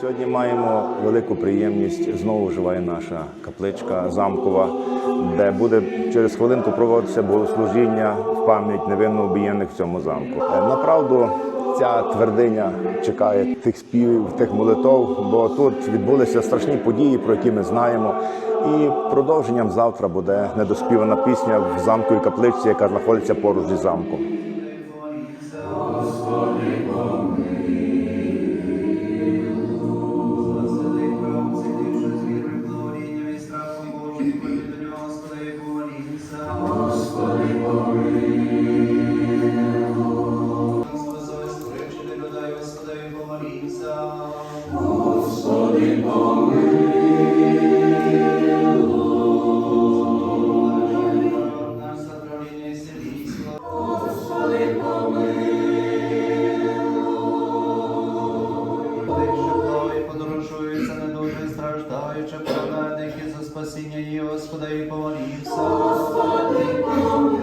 Сьогодні маємо велику приємність. Знову живає наша капличка замкова, де буде через хвилинку проводитися богослужіння в пам'ять невинно обієнних в цьому замку. Е, Направду, ця твердиня чекає тих співів, тих молитов, бо тут відбулися страшні події, про які ми знаємо. І продовженням завтра буде недоспівана пісня в замковій капличці, яка знаходиться поруч зі замком. Подорожується, не спасіння її, Господа, і помолімся.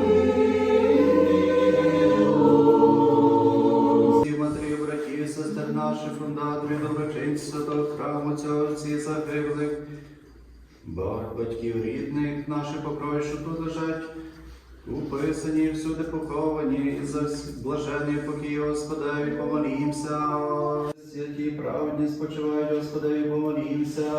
Всі наших, фундаторів, доброчинців, святого храму цього всі загиблих, Бог, батьків рідних, наших покрой, що тут лежать, уписані, всюди поховані, і за всі блаженні покій, Господеві, помолімся. Святі праведні спочивають, Господеві, помолімся.